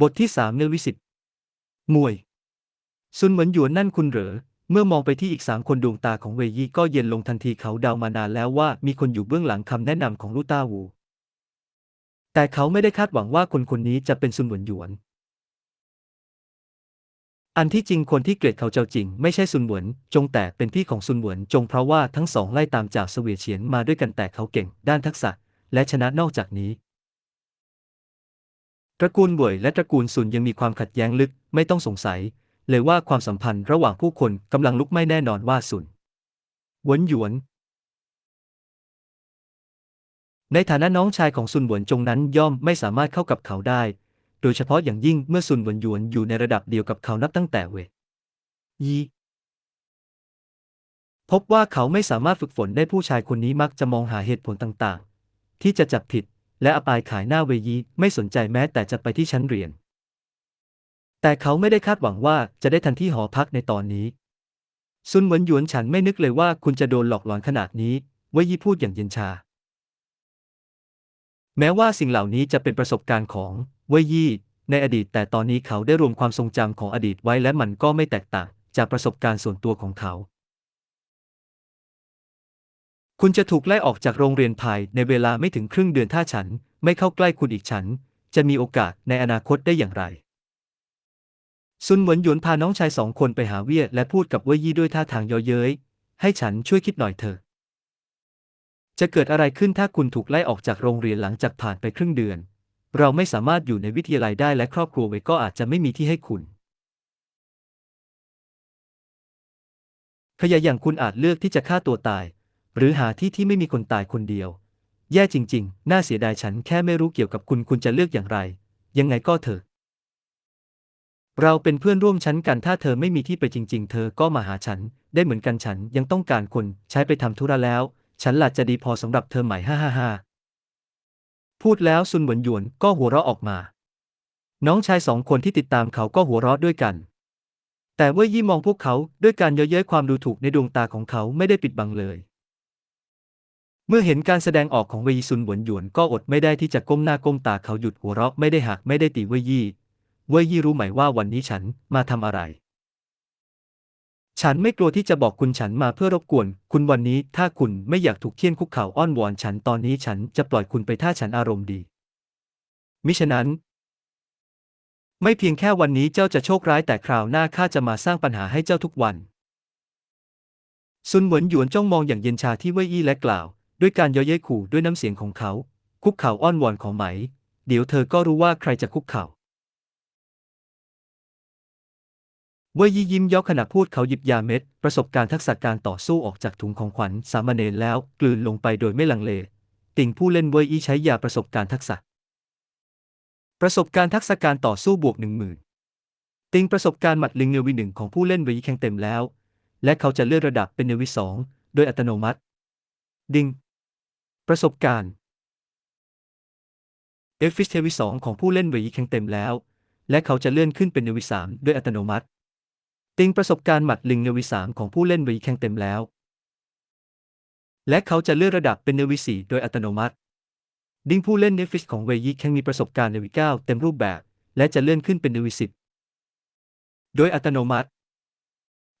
บทที่สามเนวิสิตมวย ซุนเหมือนหยวนนั่นคุณเหรอ เมื่อมองไปที่อีกสามคนดวงตาของเวยี่ก็เย็นลงทันทีเขาเดามานานแล้วว่ามีคนอยู่เบื้องหลังคำแนะนำของลู่ต้าวู แต่เขาไม่ได้คาดหวังว่าคนคนนี้จะเป็นซุนเหมือนหยวน อันที่จริงคนที่เกลียดเขาเจ้าจริง ไม่ใช่ซุนเหวินจงแต่เป็นพี่ของซุนเหวินจงเพราะว่าทั้งสองไล่ตามจากเสวียเฉียนมาด้วยกันแต่เขาเก่ง ด้านทักษะ และชนะนอกจากนี้ ตระกูลเว่ยและตระกูลซุนยังมีความขัดแย้งลึกไม่ต้องสงสัย เลยว่าความสัมพันธ์ระหว่างผู้คนกำลังลุกไหม้แน่นอนว่าซุนหวนหยวน ในฐานะน้องชายของซุนหวนจงนั้นย่อมไม่สามารถเข้ากับเขาได้ โดยเฉพาะอย่างยิ่งเมื่อซุนหวนหยวนอยู่ในระดับเดียวกับเขานับตั้งแต่เวยีพบว่าเขาไม่สามารถฝึกฝนได้ผู้ชายคนนี้มักจะมองหาเหตุผลต่างๆ ที่จะจับผิด และอับอายขายหน้าเวยีไม่สนใจแม้แต่จะไปที่ชั้นเรียน แต่เขาไม่ได้คาดหวังว่าจะได้ทันที่หอพักในตอนนี้ ซุนเหวินหยวนฉันไม่นึกเลยว่าคุณจะโดนหลอกหลอนขนาดนี้ เวยี่พูดอย่างเย็นชา แม้ว่าสิ่งเหล่านี้จะเป็นประสบการณ์ของเวยยี่ในอดีต แต่ตอนนี้เขาได้รวมความทรงจำของอดีตไว้และมันก็ไม่แตกต่างจากประสบการณ์ส่วนตัวของเขา คุณจะถูกไล่ออกจากโรงเรียนภายในเวลาไม่ถึงครึ่งเดือนถ้าฉัน ไม่เข้าใกล้คุณอีกฉัน จะมีโอกาสในอนาคตได้อย่างไร ซุนเหวินหยวนพาน้องชายสองคนไปหาเวียและพูดกับเว่ยยี่ด้วยท่าทางเย่อเย้ย ให้ฉันช่วยคิดหน่อยเถอะ จะเกิดอะไรขึ้นถ้าคุณถูกไล่ออกจากโรงเรียนหลังจากผ่านไปครึ่งเดือน เราไม่สามารถอยู่ในวิทยาลัยได้และครอบครัวเวก็อาจจะไม่มีที่ให้คุณขยะอย่างคุณอาจเลือกที่จะฆ่าตัวตาย หรือหาที่ที่ไม่มีคนตายคนเดียว แย่จริง ๆ น่าเสียดายฉันแค่ไม่รู้เกี่ยวกับคุณคุณจะเลือกอย่างไร ยังไงก็เถอะ เราเป็นเพื่อนร่วมชั้นกันถ้าเธอไม่มีที่ไปจริง ๆ เธอก็มาหาฉัน ได้เหมือนกันฉันยังต้องการคนใช้ไปทำธุระแล้ว ฉันหลัจะดีพอสำหรับเธอไหมฮ่าฮ่าฮ่าพูดแล้วซุนเหวินหยวนก็หัวเราะออกมา น้องชายสองคนที่ติดตามเขาก็หัวเราะด้วยกัน แต่เว่ยยี่มองพวกเขาด้วยการเย้ยเย้ยความดูถูกในดวงตาของเขาไม่ได้ปิดบังเลย เมื่อเห็นการแสดงออกของเวยซุนหวนหยวนก็อดไม่ได้ที่จะก้มหน้าก้มตาเขาหยุดหัวเราะไม่ได้หักไม่ได้ตีเวยยี่ เวยยี่รู้ไหมว่าวันนี้ฉันมาทำอะไร ฉันไม่กลัวที่จะบอกคุณฉันมาเพื่อรบกวน คุณวันนี้ถ้าคุณไม่อยากถูกเคี่ยนคุกเข่าอ้อนวอนฉันตอนนี้ฉันจะปล่อยคุณไปถ้าฉันอารมณ์ดี มิฉะนั้น ไม่เพียงแค่วันนี้เจ้าจะโชคร้ายแต่คราวหน้าข้าจะมาสร้างปัญหาให้เจ้าทุกวันซุนเหวินหยวนจ้องมองอย่างเย็นชาที่เว่ยอี้และกล่าว ด้วยการย้ยเย้ยขู่ด้วยน้ำเสียงของเขา คุกเข่าอ้อนวอนของไหม เดี๋ยวเธอก็รู้ว่าใครจะคุกเข่าเว่ยยี่ยิ้มย้อขณะพูดเขาหยิบยาเม็ด ประสบการณ์ทักษะการต่อสู้ออกจากถุงของขวัญสามเณรแล้ว กลืนลงไปโดยไม่ลังเล ติ่งผู้เล่นเว่ยยี่ใช้ยาประสบการณ์ทักษะ ประสบการณ์ทักษะการต่อสู้บวกหนึ่งหมื่นติงประสบการณ์หมัดลิงเนวีหนึ่งของผู้เล่นเว่ยยี่แข่งเต็มแล้ว และเขาจะเลื่อนระดับเป็นเนวีสองโดยอัตโนมัติ ดิง ประสบการณ์เอฟฟิชเทวีสองของผู้เล่นเวยีแข่งเต็มแล้ว และเขาจะเลื่อนขึ้นเป็นเนวีสามโดยอัตโนมัติ ติงประสบการณ์หมัดลิงเนวีสามของผู้เล่นเวยีแข่งเต็มแล้ว และเขาจะเลื่อนระดับเป็นเนวีสี่โดยอัตโนมัติ ดิงผู้เล่นเนฟิสของเวยีแข่งมีประสบการณ์เนวีเก้าเต็มรูปแบบ และจะเลื่อนขึ้นเป็นเนวีสิบโดยอัตโนมัติ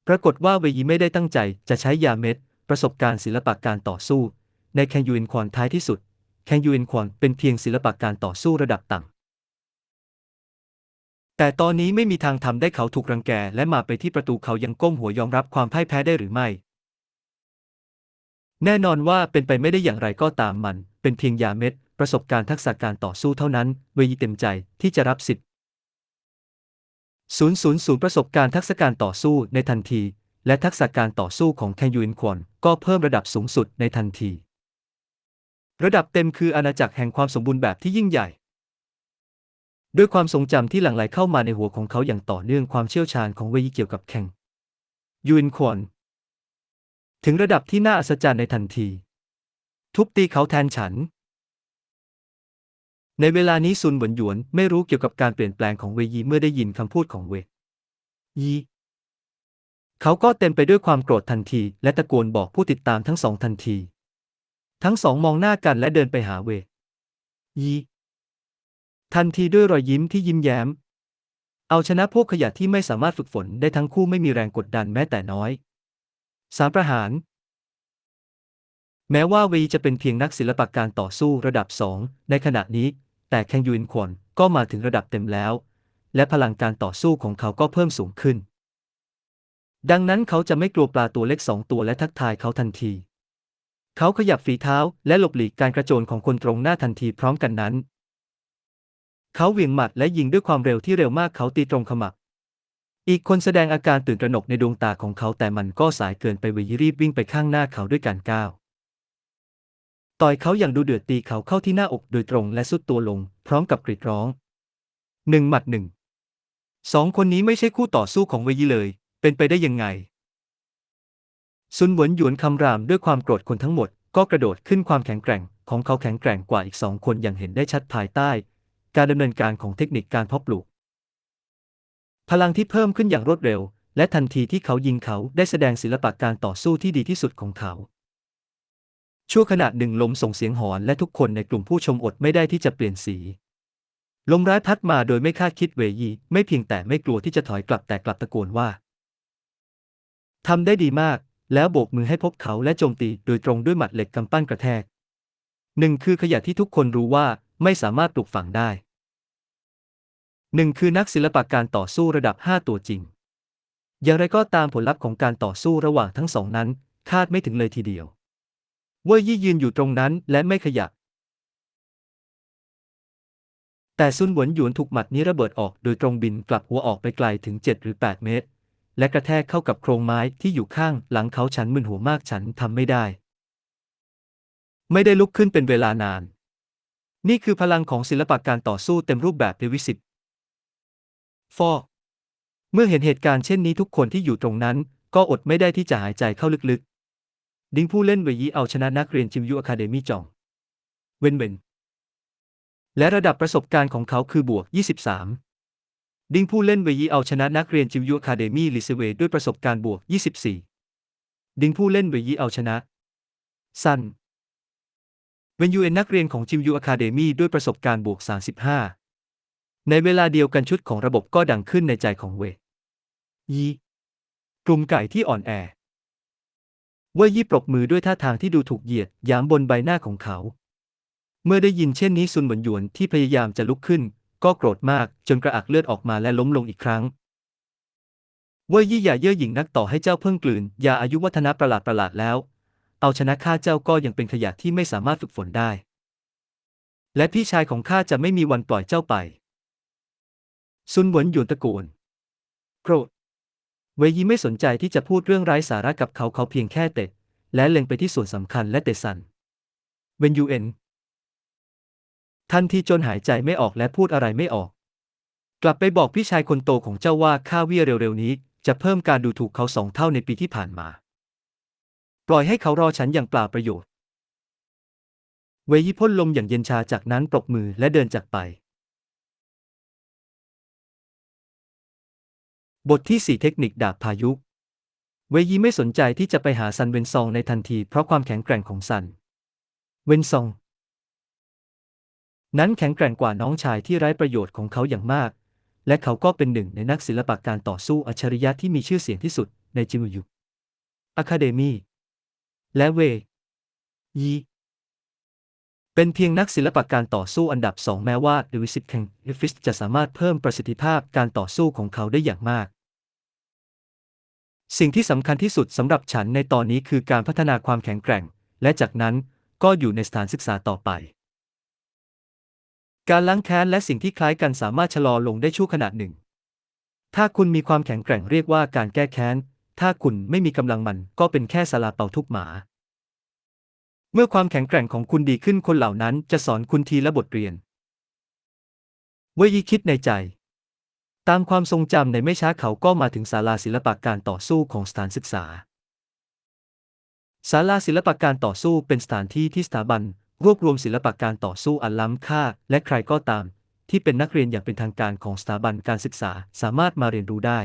ปรากฏว่าเวยีไม่ได้ตั้งใจจะใช้ยาเม็ด ประสบการณ์ศิลปะการต่อสู้ ในแคนยูเอ็นควอนท้ายที่สุด แคนยูเอ็นควอนเป็นเพียงศิลปะการต่อสู้ระดับต่ำ แต่ตอนนี้ไม่มีทางทำได้เขาถูกรังแกและมาไปที่ประตูเขายังก้มหัวยอมรับความพ่ายแพ้ได้หรือไม่ แน่นอนว่าเป็นไปไม่ได้อย่างไรก็ตามมัน เป็นเพียงยาเม็ด ประสบการณ์ทักษะการต่อสู้เท่านั้นเวยีเต็มใจที่จะรับสิทธิ์000 ประสบการณ์ทักษะการต่อสู้ในทันที และทักษะการต่อสู้ของแคนยูอินควอนก็เพิ่มระดับสูงสุดในทันที ระดับเต็มคืออาณาจักรแห่งความสมบูรณ์แบบที่ยิ่งใหญ่ ด้วยความทรงจำที่หลั่งไหลเข้ามาในหัวของเขาอย่างต่อเนื่องความเชี่ยวชาญของเวยีเกี่ยวกับแข่งยูอินควอนถึงระดับที่น่าอัศจรรย์ในทันที ทุบตีเขาแทนฉัน ในเวลานี้ซุนหวนหยวนไม่รู้เกี่ยวกับการเปลี่ยนแปลงของเวยีเมื่อได้ยินคำพูดของเวยีเขาก็เต็มไปด้วยความโกรธทันที และตะโกนบอกผู้ติดตามทั้งสองทันที ทั้งสองมองหน้ากันและเดินไปหาเว ยีทันทีด้วยรอยยิ้มที่ยิ้มแย้ม เอาชนะพวกขยะที่ไม่สามารถฝึกฝนได้ทั้งคู่ไม่มีแรงกดดันแม้แต่น้อย สามประหาร แม้ว่าเวีจะเป็นเพียงนักศิลปะการต่อสู้ระดับสองในขณะนี้ แต่แคงยูอินควอนก็มาถึงระดับเต็มแล้ว และพลังการต่อสู้ของเขาก็เพิ่มสูงขึ้น ดังนั้นเขาจะไม่กลัวปลาตัวเล็กสองตัวและทักทายเขาทันที เขาขยับฝีเท้าและหลบหลีกการกระโจนของคนตรงหน้าทันทีพร้อมกันนั้น เขาเหวี่ยงหมัดและยิงด้วยความเร็วที่เร็วมากเขาตีตรงขมับ อีกคนแสดงอาการตื่นตระหนกในดวงตาของเขาแต่มันก็สายเกินไปเวีรีบวิ่งไปข้างหน้าเขาด้วยการก้าว ต่อยเขาอย่างดูเดือดตีเขาเข้าที่หน้าอกโดยตรงและสุดตัวลง พร้อมกับกรีดร้องหนึ่งหมัดหนึ่งสองคนนี้ไม่ใช่คู่ต่อสู้ของเวยีเลย เป็นไปได้ยังไง ซุนหวนหยวนคำรามด้วยความโกรธคนทั้งหมด ก็กระโดดขึ้นความแข็งแกร่ง ของเขาแข็งแกร่งกว่าอีกสองคนอย่างเห็นได้ชัดภายใต้ การดำเนินการของเทคนิคการเพาะปลูก พลังที่เพิ่มขึ้นอย่างรวดเร็ว และทันทีที่เขายิงเขาได้แสดงศิลปะการต่อสู้ที่ดีที่สุดของเขาชั่วขณะหนึ่งลมส่งเสียงหอนและทุกคนในกลุ่มผู้ชมอดไม่ได้ที่จะเปลี่ยนสี ลมร้ายพัดมาโดยไม่คาดคิดเวยี ไม่เพียงแต่ไม่กลัวที่จะถอยกลับแต่กลับตะโกนว่าทำได้ดีมาก แล้วโบกมือให้พบเขาและโจมตีโดยตรงด้วยหมัดเหล็กกำปั้นกระแทกหนึ่งคือขยะที่ทุกคนรู้ว่าไม่สามารถปลูกฝังได้หนึ่งคือนักศิลปะการต่อสู้ระดับ 5 ตัวจริง อย่างไรก็ตามผลลัพธ์ของการต่อสู้ระหว่างทั้งสองนั้น คาดไม่ถึงเลยทีเดียว เว่ยยี่ยืนอยู่ตรงนั้นและไม่ขยับ แต่ซุนหวนหยวนถูกหมัดนี้ระเบิดออกโดยตรงบินกลับหัวออกไปไกลถึง 7 หรือ 8 เมตร และกระแทกเข้ากับโครงไม้ที่อยู่ข้างหลังเขาฉันมึนหัวมากฉันทำไม่ได้ ไม่ได้ลุกขึ้นเป็นเวลานาน นี่คือพลังของศิลปะการต่อสู้เต็มรูปแบบเดวิสิบฟอเมื่อเห็นเหตุการณ์เช่นนี้ทุกคนที่อยู่ตรงนั้น ก็อดไม่ได้ที่จะหายใจเข้าลึกๆ ดิ้งผู้เล่นเวยีเอาชนะนักเรียนจิมยูอะคาเดมี่จอง เวนเวนและระดับประสบการณ์ของเขาคือบวก 23 ดิ้งผู้เล่นเวยีเอาชนะนักเรียนจิมยูอะคาเดมี่ลิเซเวด้วยประสบการณ์บวก 24 ดิ้งผู้เล่นเวยีเอาชนะ ซันเวนยูเอ็นนักเรียนของจิมยูอะคาเดมี่ด้วยประสบการณ์บวก 35 ในเวลาเดียวกันชุดของระบบก็ดังขึ้นในใจของเวยีกลุ่มไก่ที่อ่อนแอ เวยี่ปรบมือด้วยท่าทางที่ดูถูกเหยียดยามบนใบหน้าของเขา เมื่อได้ยินเช่นนี้ซุนหวนหยวนที่พยายามจะลุกขึ้น ก็โกรธมากจนกระอักเลือดออกมาและล้มลงอีกครั้ง เว่ยยี่อย่าเย่อหยิ่งนักต่อให้เจ้าเพิ่งกลืนยาอายุวัฒนะประหลาดประหลาดแล้ว เอาชนะข้าเจ้าก็ยังเป็นขยะที่ไม่สามารถฝึกฝนได้ และพี่ชายของข้าจะไม่มีวันปล่อยเจ้าไป ซุนหวนหยวนตะโกนโกรธ เวยีไม่สนใจที่จะพูดเรื่องไร้สาระกับเขาเขาเพียงแค่เตะและเล็งไปที่ส่วนสำคัญและเตะสันเวนยูเอ็น ทันทีจนหายใจไม่ออกและพูดอะไรไม่ออก กลับไปบอกพี่ชายคนโตของเจ้าว่าข้าเวียเร็วๆนี้ จะเพิ่มการดูถูกเขาสองเท่าในปีที่ผ่านมา ปล่อยให้เขารอฉันอย่างเปล่าประโยชน์ เวยีพ่นลมอย่างเย็นชาจากนั้นปรบมือและเดินจากไป บทที่ 4 เทคนิคดาบพายุ เวยีไม่สนใจที่จะไปหาซันเวนซองในทันทีเพราะความแข็งแกร่งของซัน เวนซอง นั้นแข็งแกร่งกว่าน้องชายที่ไร้ประโยชน์ของเขาอย่างมาก และเขาก็เป็นหนึ่งในนักศิลปะการต่อสู้อัจฉริยะที่มีชื่อเสียงที่สุดในจิมยุอะคาเดมีและเวยีเป็นเพียงนักศิลปะการต่อสู้อันดับสองแม้ว่าเดวิสิตแคงฟิสจะสามารถเพิ่มประสิทธิภาพการต่อสู้ของเขาได้อย่างมาก สิ่งที่สำคัญที่สุดสำหรับฉันในตอนนี้คือการพัฒนาความแข็งแกร่ง และจากนั้นก็อยู่ในสถานศึกษาต่อไป การล้างแค้นและสิ่งที่คล้ายกันสามารถชะลอลงได้ชั่วขณะหนึ่ง ถ้าคุณมีความแข็งแกร่งเรียกว่าการแก้แค้น ถ้าคุณไม่มีกำลังมันก็เป็นแค่สลาเป่าทุกหมา เมื่อความแข็งแกร่งของคุณดีขึ้นคนเหล่านั้นจะสอนคุณทีละบทเรียน เวยยีคิดในใจ ตามความทรงจำในไม่ช้าเขาก็มาถึงศาลาศิลปะการต่อสู้ของสถานศึกษาศาลาศิลปะการต่อสู้เป็นสถานที่ที่สถาบัน รวบรวมศิลปะการต่อสู้อันล้ำค่า และใครก็ตาม ที่เป็นนักเรียนอย่างเป็นทางการของสถาบันการศึกษาสามารถมาเรียนรู้ได้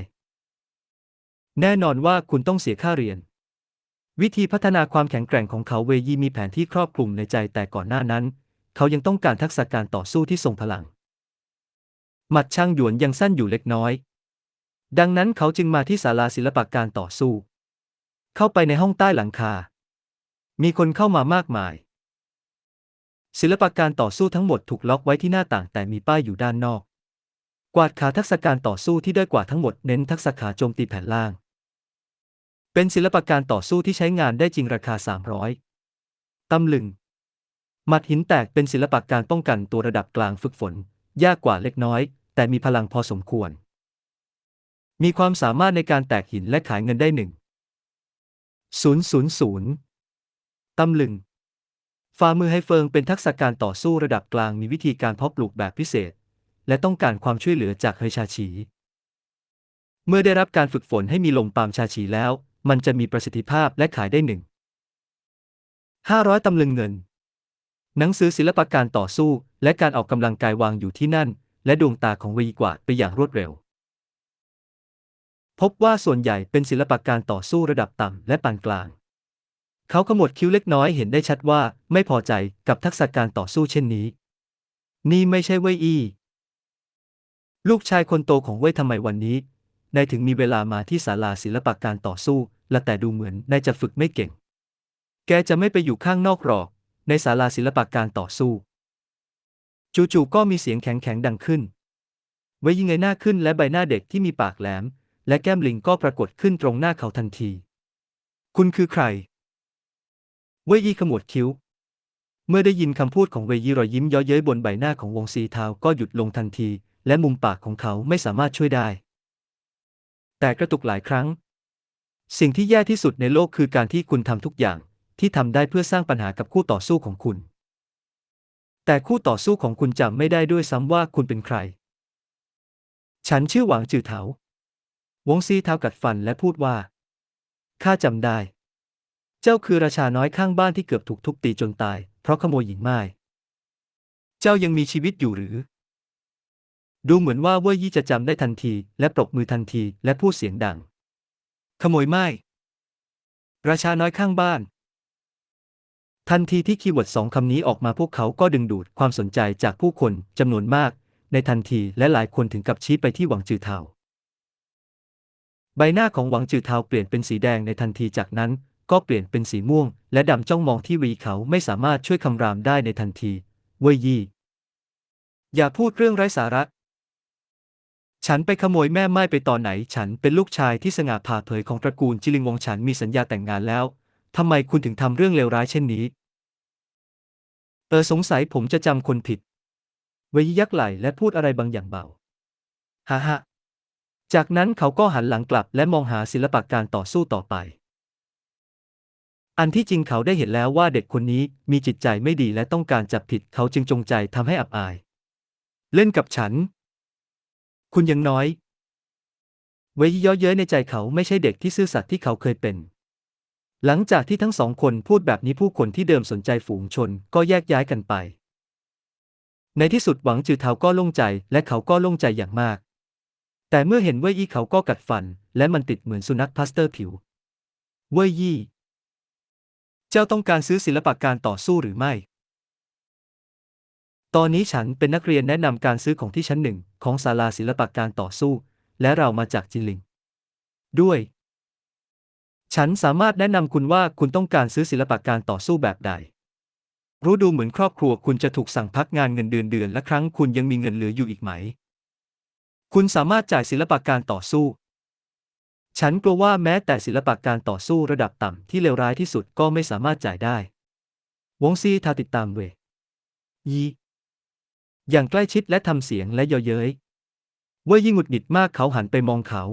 แน่นอนว่าคุณต้องเสียค่าเรียน วิธีพัฒนาความแข็งแกร่งของเขาเวยีมีแผนที่ครอบคลุมในใจแต่ก่อนหน้านั้น เขายังต้องการทักษะการต่อสู้ที่ทรงพลัง หมัดช่างหยวนยังสั้นอยู่เล็กน้อย ดังนั้นเขาจึงมาที่ศาลาศิลปะการต่อสู้ เข้าไปในห้องใต้หลังคา มีคนเข้ามามากมาย ศิลปะการต่อสู้ทั้งหมดถูกล็อกไว้ที่หน้าต่างแต่มีป้ายอยู่ด้านนอก กวาดขาทักษะการต่อสู้ที่ด้อยกว่าทั้งหมดเน้นทักษะขาโจมตีแผ่นล่าง เป็นศิลปะการต่อสู้ที่ใช้งานได้จริงราคา 300 ตำลึง หมัดหินแตกเป็นศิลปะการป้องกันตัวระดับกลางฝึกฝน ยากกว่าเล็กน้อย แต่มีพลังพอสมควร มีความสามารถในการแตกหินและขายเงินได้หนึ่งศูนย์ศูนย์ศูนย์ตำลึง ฝ่ามือไฮเฟิงเป็นทักษะการต่อสู้ระดับกลางมีวิธีการเพาะปลูกแบบพิเศษ และต้องการความช่วยเหลือจากเฮชาชี เมื่อได้รับการฝึกฝนให้มีลมปามชาชีแล้ว มันจะมีประสิทธิภาพและขายได้หนึ่งห้าร้อยตำลึงเงิน หนังสือศิลปะการต่อสู้และการออกกำลังกายวางอยู่ที่นั่น และดวงตาของวีกวาดไปอย่างรวดเร็ว พบว่าส่วนใหญ่เป็นศิลปะการต่อสู้ระดับต่ำและปานกลาง เขาขมวดคิ้วเล็กน้อยเห็นได้ชัดว่าไม่พอใจกับทักษะการต่อสู้เช่นนี้ นี่ไม่ใช่เว่ยอี้ ลูกชายคนโตของเว่ยทำไมวันนี้นายถึงมีเวลามาที่ศาลาศิลปะการต่อสู้ และแต่ดูเหมือนนายจะฝึกไม่เก่ง แกจะไม่ไปอยู่ข้างนอกหรอก ในศาลาศิลปะการต่อสู้ จู่ๆก็มีเสียงแข็งๆดังขึ้น เว่ยยิงเงยหน้าขึ้นและใบหน้าเด็กที่มีปากแหลม และแก้มลิงก็ปรากฏขึ้นตรงหน้าเขาทันที คุณคือใคร เว่ยยี่ขมวดคิ้ว เมื่อได้ยินคำพูดของเว่ยยี่รอยยิ้มเย้อเย้ยบนใบหน้าของวงซีทาวก็หยุดลงทันที และมุมปากของเขาไม่สามารถช่วยได้ แต่กระตุกหลายครั้ง สิ่งที่แย่ที่สุดในโลกคือการที่คุณทำทุกอย่างที่ทำได้เพื่อสร้างปัญหากับคู่ต่อสู้ของคุณ แต่คู่ต่อสู้ของคุณจำไม่ได้ด้วยซ้ำว่าคุณเป็นใคร ฉันชื่อหวังจือเถาวงซีเท้ากัดฟันและพูดว่าข้าจำได้ เจ้าคือราชาน้อยข้างบ้านที่เกือบถูกทุบตีจนตาย เพราะขโมยหญิงไม้ เจ้ายังมีชีวิตอยู่หรือ ดูเหมือนว่าเว่ยยี่จะจำได้ทันที และปรบมือทันที และพูดเสียงดัง ขโมยไม้ ราชาน้อยข้างบ้าน ทันทีที่คีย์เวิร์ดสองคำนี้ออกมาพวกเขาก็ดึงดูดความสนใจจากผู้คนจำนวนมาก ในทันทีและหลายคนถึงกับชี้ไปที่หวังจือเทาใบหน้าของหวังจือเทาเปลี่ยนเป็นสีแดงในทันทีจากนั้น ก็เปลี่ยนเป็นสีม่วง และดำจ้องมองที่วีเขาไม่สามารถช่วยคำรามได้ในทันที เว่ยยี่ อย่าพูดเรื่องไร้สาระ ฉันไปขโมยแม่ไม้ไปตอนไหน ฉันเป็นลูกชายที่สง่าผ่าเผยของตระกูลจิลิงวงฉันมีสัญญาแต่งงานแล้วทำไมคุณถึงทำเรื่องเลวร้ายเช่นนี้ เออสงสัยผมจะจำคนผิด เวยียักไหล่และพูดอะไรบางอย่างเบาฮ่าฮ่าจากนั้นเขาก็หันหลังกลับและมองหาศิลปะการต่อสู้ต่อไป อันที่จริงเขาได้เห็นแล้วว่าเด็กคนนี้มีจิตใจไม่ดีและต้องการจับผิดเขาจึงจงใจทำให้อับอาย เล่นกับฉัน คุณยังน้อย เวยย่อเย้ยในใจเขาไม่ใช่เด็กที่ซื่อสัตย์ที่เขาเคยเป็น หลังจากที่ทั้งสองคนพูดแบบนี้ผู้คนที่เดิมสนใจฝูงชนก็แยกย้ายกันไป ในที่สุดหวังจือเทาก็โล่งใจและเขาก็โล่งใจอย่างมาก แต่เมื่อเห็นเว่ยยี่เขาก็กัดฟัน และมันติดเหมือนสุนัขพลาสเตอร์ผิว เว่ยยี่ จ้าต้องการซื้อศิลปะการต่อสู้หรือไม่ ตอนนี้ฉันเป็นนักเรียนแนะนำการซื้อของที่ชั้นหนึ่งของศาลาศิลปะการต่อสู้ และเรามาจากจินลิง ด้วย ฉันสามารถแนะนำคุณว่าคุณต้องการซื้อศิลปะการต่อสู้แบบใด รู้ดูเหมือนครอบครัวคุณจะถูกสั่งพักงานเงินเดือนเดือนละครั้งคุณยังมีเงินเหลืออยู่อีกไหม คุณสามารถจ่ายศิลปะการต่อสู้ ฉันกลัวว่าแม้แต่ศิลปะการต่อสู้ระดับต่ำที่เลวร้ายที่สุดก็ไม่สามารถจ่ายได้ วงซีทาติดตามเวยีอย่างใกล้ชิดและทำเสียงและเยาะเย้ยเว่ยยิ่งหงุดหงิดมากเขาหันไปมองเขา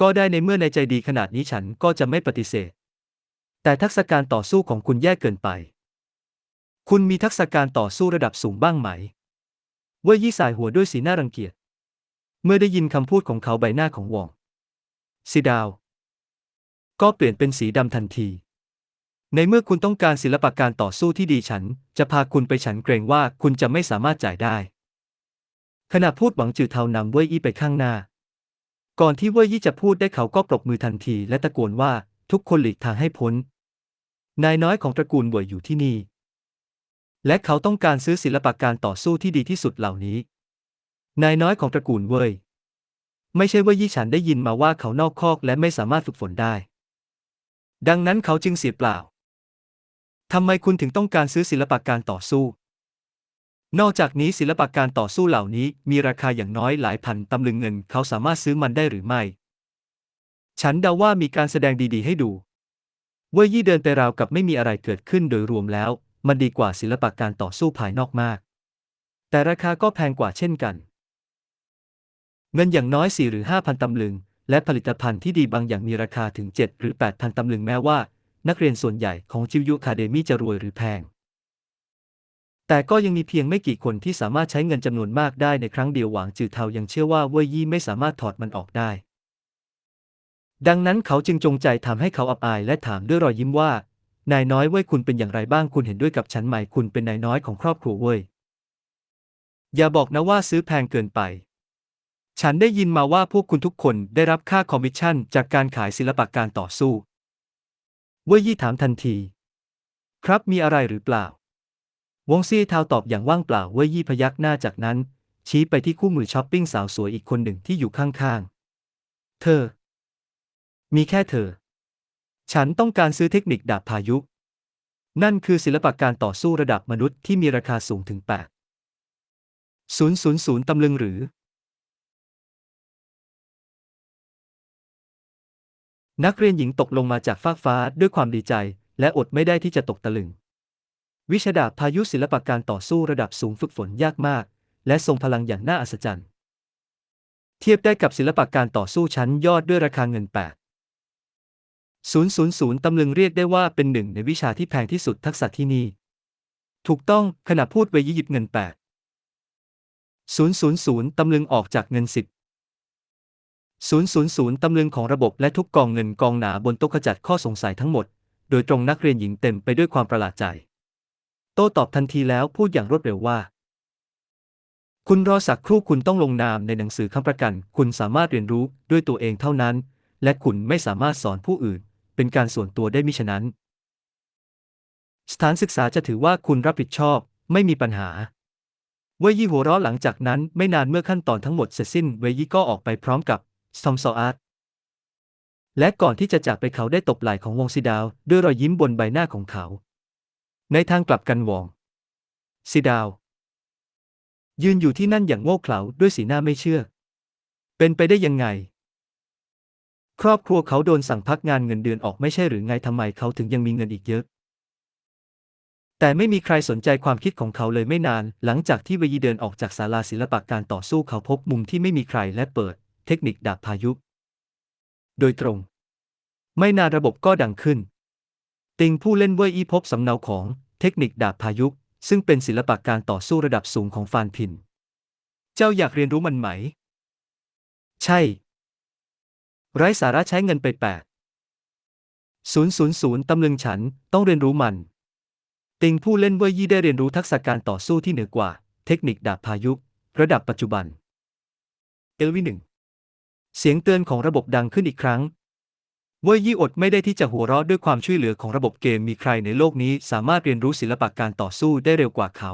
ก็ได้ในเมื่อในใจดีขนาดนี้ฉันก็จะไม่ปฏิเสธ แต่ทักษะการต่อสู้ของคุณแย่เกินไป คุณมีทักษะการต่อสู้ระดับสูงบ้างไหม เว่ยยี่สายหัวด้วยสีหน้ารังเกียจ เมื่อได้ยินคำพูดของเขาใบหน้าของวอง ซีดาว ก็เปลี่ยนเป็นสีดำทันที ในเมื่อคุณต้องการศิลปะการต่อสู้ที่ดีฉัน จะพาคุณไปฉันเกรงว่าคุณจะไม่สามารถจ่ายได้ ขณะพูดหวังจือเทานำเว่ยอี้ไปข้างหน้า ก่อนที่เว่ยยี่จะพูดได้เขาก็ปรบมือทันที และตะโกนว่าทุกคนหลีกทางให้พ้น นายน้อยของตระกูลบวยอยู่ที่นี่ และเขาต้องการซื้อศิลปะการต่อสู้ที่ดีที่สุดเหล่านี้ นายน้อยของตระกูลเว่ย ไม่ใช่ว่ายี่ฉันได้ยินมาว่าเขานอกคอกและไม่สามารถฝึกฝนได้ ดังนั้นเขาจึงเสียเปล่า ทำไมคุณถึงต้องการซื้อศิลปะการต่อสู้ นอกจากนี้ศิลปะการต่อสู้เหล่านี้มีราคาอย่างน้อยหลายพันตำลึงเงิน เขาสามารถซื้อมันได้หรือไม่ ฉันเดาว่ามีการแสดงดีๆ ให้ดู เว่ยยี่เดินไปราวกับไม่มีอะไรเกิดขึ้นโดยรวมแล้ว มันดีกว่าศิลปะการต่อสู้ภายนอกมาก แต่ราคาก็แพงกว่าเช่นกัน เงินอย่างน้อย 4 หรือ 5,000 ตำลึง และผลิตภัณฑ์ที่ดีบางอย่างมีราคาถึง 7 หรือ 8,000 ตำลึงแม้ว่า นักเรียนส่วนใหญ่ของจิวยูคาเดมี่จะรวยหรือแพง แต่ก็ยังมีเพียงไม่กี่คนที่สามารถใช้เงินจำนวนมากได้ในครั้งเดียวหวางจือเทายังเชื่อว่าเว่ยยี่ไม่สามารถถอดมันออกได้ ดังนั้นเขาจึงจงใจทำให้เขาอับอายและถามด้วยรอยยิ้มว่านายน้อยเว่ยคุณเป็นอย่างไรบ้างคุณเห็นด้วยกับฉันไหมคุณเป็นนายน้อยของครอบครัวเว่ยอย่าบอกนะว่าซื้อแพงเกินไป ฉันได้ยินมาว่าพวกคุณทุกคนได้รับค่าคอมมิชชั่นจากการขายศิลปะการต่อสู้ เว่ยยี่ถามทันที ครับมีอะไรหรือเปล่า วงซี่เทาตอบอย่างว่างเปล่าเว่ยยี่พยักหน้าจากนั้น ชี้ไปที่คู่มือช้อปปิ้งสาวสวยอีกคนหนึ่งที่อยู่ข้างๆ เธอ มีแค่เธอ ฉันต้องการซื้อเทคนิคดาบพายุ นั่นคือศิลปะการต่อสู้ระดับมนุษย์ที่มีราคาสูงถึง8 000ตำลึงหรือ นักเรียนหญิงตกลงมาจากฟากฟ้าด้วยความดีใจ และอดไม่ได้ที่จะตกตะลึง วิชาดาบพายุศิลปะการต่อสู้ระดับสูงฝึกฝนยากมาก และทรงพลังอย่างน่าอัศจรรย์ เทียบได้กับศิลปะการต่อสู้ชั้นยอดด้วยราคาเงิน 8 000 ตำลึงเรียกได้ว่าเป็นหนึ่งในวิชาที่แพงที่สุดทักษะที่นี่ ถูกต้องขณะพูดไว้ยี่หยิบเงิน 8 000 ตำลึงออกจากเงิน10 000ตำลึงของระบบและทุกกองเงินกองหนาบนโต๊ะขจัดข้อสงสัยทั้งหมด โดยตรงนักเรียนหญิงเต็มไปด้วยความประหลาดใจ โต้ตอบทันทีแล้วพูดอย่างรวดเร็วว่า คุณรอสักครู่คุณต้องลงนามในหนังสือค้ำประกัน คุณสามารถเรียนรู้ด้วยตัวเองเท่านั้น และคุณไม่สามารถสอนผู้อื่น เป็นการส่วนตัวได้มิฉะนั้น สถานศึกษาจะถือว่าคุณรับผิดชอบ ไม่มีปัญหาเวยี่หัวเราะหลังจากนั้นไม่นานเมื่อขั้นตอนทั้งหมดเสร็จสิ้นเวยี่ก็ออกไปพร้อมกับ สอมซออาร์ตและก่อนที่จะจากไปเขาได้ตบไหล่ของวงซีดาว ด้วยรอยยิ้มบนใบหน้าของเขา ในทางกลับกันวองซีดาว ยืนอยู่ที่นั่นอย่างโง่เขลาด้วยสีหน้าไม่เชื่อ เป็นไปได้ยังไง ครอบครัวเขาโดนสั่งพักงานเงินเดือนออกไม่ใช่หรือไงทำไมเขาถึงยังมีเงินอีกเยอะ แต่ไม่มีใครสนใจความคิดของเขาเลยไม่นาน หลังจากที่เวยีเดินออกจากศาลาศิลปะการต่อสู้เขาพบมุมที่ไม่มีใครและเปิด เทคนิคดาบพายุ โดยตรง ไม่นานระบบก็ดังขึ้น ติงผู้เล่นเว่ยอีพบสำเนาของเทคนิคดาบพายุซึ่งเป็นศิลปะการต่อสู้ระดับสูงของฟานพิน เจ้าอยากเรียนรู้มันไหม ใช่ ไร้สาระใช้เงินไปแปดศูนย์ศูนย์ศูนย์ตำลึงฉันต้องเรียนรู้มัน ติงผู้เล่นเว่ยยี่ได้เรียนรู้ทักษะการต่อสู้ที่เหนือกว่า เทคนิคดาบพายุ ระดับปัจจุบันเอลวีหนึ่ง เสียงเตือนของระบบดังขึ้นอีกครั้ง เว่ยยี่อดไม่ได้ที่จะหัวเราะด้วยความช่วยเหลือของระบบเกมมีใครในโลกนี้สามารถเรียนรู้ศิลปะการต่อสู้ได้เร็วกว่าเขา